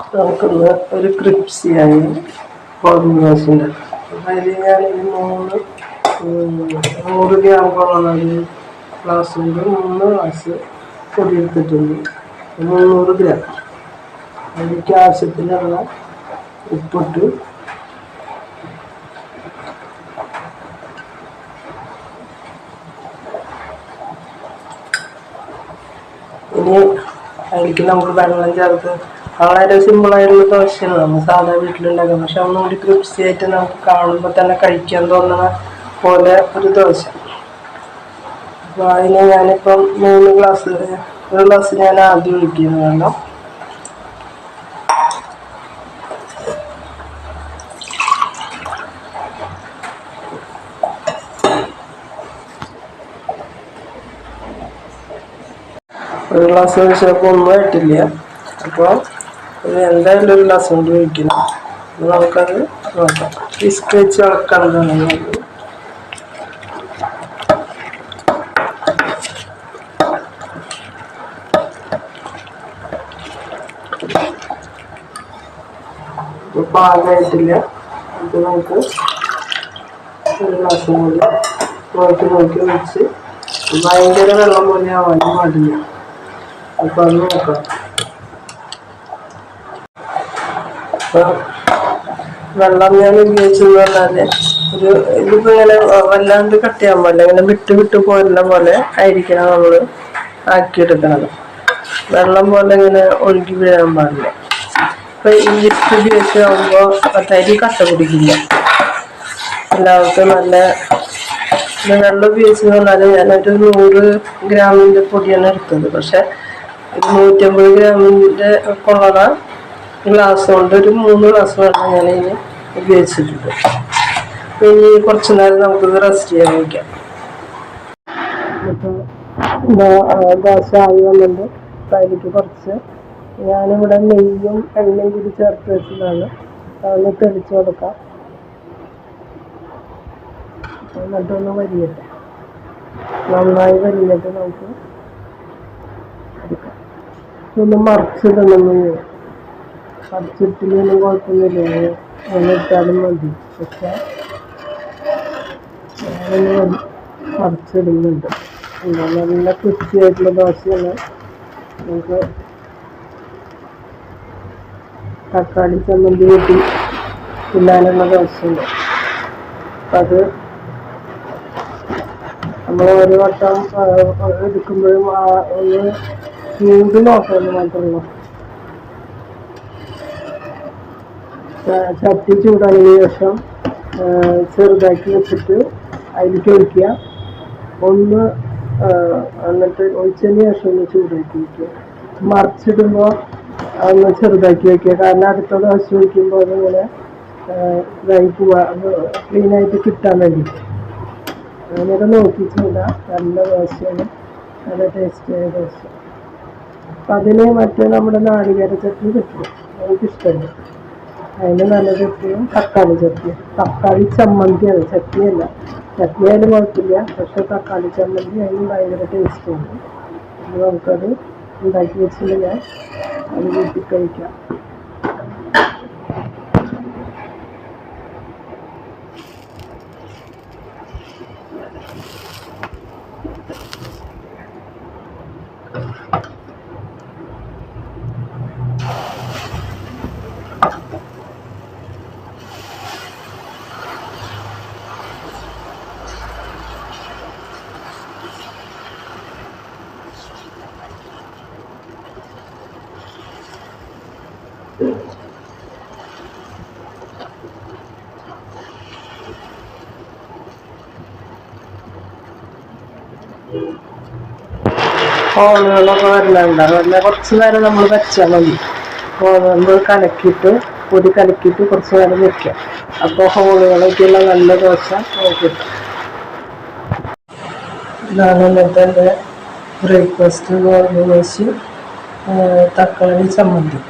നമുക്കൊന്ന് ഒരു ക്രിപ്സിയായി ഫോർമുലേഷന്റെ ദോശന്റെ അതിൽ ഞാൻ ഈ മൂന്ന് നൂറ് ഗ്രാം കൊള്ളുന്ന ഒരു ഗ്ലാസ് കൊണ്ട് മൂന്ന് ഗ്ലാസ് പൊടി എടുത്തിട്ടുണ്ട് മുന്നൂറ് ഗ്രാം. അതിലേക്ക് ആവശ്യത്തിനുള്ള ഉപ്പിട്ട് ഇനി അതിലേക്ക് നമുക്ക് വെള്ളം ചേർത്ത് വളരെ സിമ്പിളായിട്ടുള്ള ദോശയാണ്. നമ്മൾ സാധാ വീട്ടിലുണ്ടാക്കുന്നത് പക്ഷെ ഒന്നുകൂടി ക്രിപ്സി ആയിട്ട് നമുക്ക് കാണുമ്പോൾ തന്നെ കഴിക്കാൻ തോന്നുന്ന പോലെ ഒരു ദോശ. അപ്പോൾ അതിന് ഞാനിപ്പം മൂന്ന് ഗ്ലാസ് ഒരു ഗ്ലാസ് ഞാൻ ആദ്യം ഒഴിക്കുന്നു വെള്ളം ഒരു ഗ്ലാസ് ഒഴിച്ചപ്പോൾ ഒന്നും ആയിട്ടില്ല. അപ്പോൾ എന്തായാലും ഒരു ഗ്ലാസ് കൊണ്ട് ഒഴിക്കണം നമുക്കത് നോക്കാം. വിസ്ക് വെച്ച് ഇപ്പോൾ പാകമായിട്ടില്ല. അത് നമുക്ക് ഒരു ഗ്ലാസ് കൂടി നോക്കി നോക്കി വെച്ച് ഭയങ്കര വെള്ളം പോലെ ആവാൻ പാടില്ല. അപ്പോൾ അത് നോക്കാം. വെള്ളം ഞാൻ ഉപയോഗിച്ചെന്ന് പറഞ്ഞാൽ ഒരു ഇതിപ്പോൾ ഇങ്ങനെ വല്ലാണ്ട് പാടില്ല ഇങ്ങനെ വിട്ട് വിട്ട് പോരുന്ന പോലെ ആയിരിക്കണം നമ്മൾ ആക്കിയെടുക്കുന്നത് വെള്ളം പോലെ ഇങ്ങനെ ഒഴുകി വീഴാൻ പാടില്ല. ഇപ്പൊ ഈസ്റ്റ് ഉപയോഗിച്ചാകുമ്പോൾ തരി കട്ട പിടിക്കില്ല എല്ലാവർക്കും നല്ല വെള്ളം ഉപയോഗിച്ചെന്ന് പറഞ്ഞാൽ ഞാനൊരു നൂറ് ഗ്രാമിന്റെ പൊടിയാണ് എടുത്തത്. പക്ഷെ നൂറ്റമ്പത് ഗ്രാമിന്റെ കൊള്ളണ ഗ്ലാസ് കൊണ്ട് ഒരു മൂന്ന് ഗ്ലാസ് വെള്ളം ഞാൻ ഇതിന് ഉപയോഗിച്ചിട്ടുണ്ട്. ഇനി കുറച്ച് നേരം നമുക്കിത് റെസ്റ്റ് ചെയ്യാൻ വയ്ക്കാം അപ്പോൾ ദോശ ആയി വന്നിട്ടുണ്ട്. അപ്പം അതിലേക്ക് കുറച്ച് ഞാനിവിടെ നെയ്യും എണ്ണയും കൂടി ചേർത്ത് വെച്ചതാണ്. അതൊന്ന് തെളിച്ച് കൊടുക്കാം. എന്നിട്ടൊന്ന് വരിയട്ടെ. നന്നായി വരിഞ്ഞിട്ട് നമുക്ക്. എടുക്കാം ഒന്ന് മറിച്ചിടണം മറിച്ചിട്ടില്ലെങ്കിലും കുഴപ്പമൊന്നുമില്ല. അങ്ങനെ ഇട്ടാലും മതി. പക്ഷേ ഞാനൊന്ന് എന്താ നല്ല കൃഷിയായിട്ടുള്ള ദോശയാണ്. നമുക്ക് തക്കാളി ചമ്മന്തി കൂട്ടി തിന്നാനുള്ള ദോശയുണ്ട്. അപ്പം അത് നമ്മൾ ഒരു വട്ടം എടുക്കുമ്പോഴും ആ ഒന്ന് ചൂട് നോക്കണമെന്ന് മാത്രമല്ല ചട്ടി ചൂടായതിനു ശേഷം ചെറുതാക്കി വെച്ചിട്ട് അതിലേക്ക് ഒഴിക്കുക. ഒന്ന് എന്നിട്ട് ഒഴിച്ചതിന് ശേഷം ഒന്ന് ചൂടാക്കി വയ്ക്കുക മറിച്ചിടുമ്പോൾ ഒന്ന് ചെറുതാക്കി വയ്ക്കുക കാരണം അടുത്ത ദോശ ഒഴിക്കുമ്പോൾ അതിങ്ങനെ ഇതായി പോവാ ക്ലീനായിട്ട് കിട്ടാൻ വേണ്ടി. അങ്ങനെ നോക്കി ചൂടാ നല്ല ദോശയാണ് നല്ല ടേസ്റ്റിയായ ദോശ അപ്പം അതിന് മറ്റേ നമ്മുടെ നാളികേര ചട്നി കിട്ടും എനിക്കിഷ്ടമല്ല അതിന് നല്ല ചട്ടിയും തക്കാളി ചട്ടിയും തക്കാളി ചമ്മന്തിയാണ്. ചട്ടിയല്ല ചട്ടി ആയാലും കുഴപ്പമില്ല. പക്ഷെ തക്കാളി ചമ്മന്തി അതിന് ഭയങ്കര ടേസ്റ്റുണ്ട് നമുക്കത് ഉണ്ടാക്കി വെച്ചിട്ട് ഞാൻ അത് കൂട്ടി കഴിക്കാം. ഹോളുകളൊക്കെ അത് അതിനെ കുറച്ച് നേരം നമ്മൾ വെച്ചാൽ മതി. നമ്മൾ കലക്കിയിട്ട് പൊടി കലക്കിയിട്ട് കുറച്ച് നേരം വെക്കുക. അപ്പോൾ ഹോളുകളൊക്കെയുള്ള നല്ല ദോശ നമുക്ക് കിട്ടും. ഇതാണ് ഇന്നത്തെ എന്റെ ബ്രേക്ക്ഫാസ്റ്റ് ഗോതമ്പ് ദോശ. തക്കാളി ചമ്മന്തി.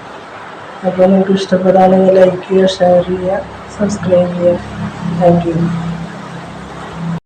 അപ്പോൾ നിങ്ങൾക്ക് ഇഷ്ടപ്പെടുകയാണെങ്കിൽ ലൈക്ക് ചെയ്യുക ഷെയർ ചെയ്യുക സബ്സ്ക്രൈബ് ചെയ്യുക. Thank you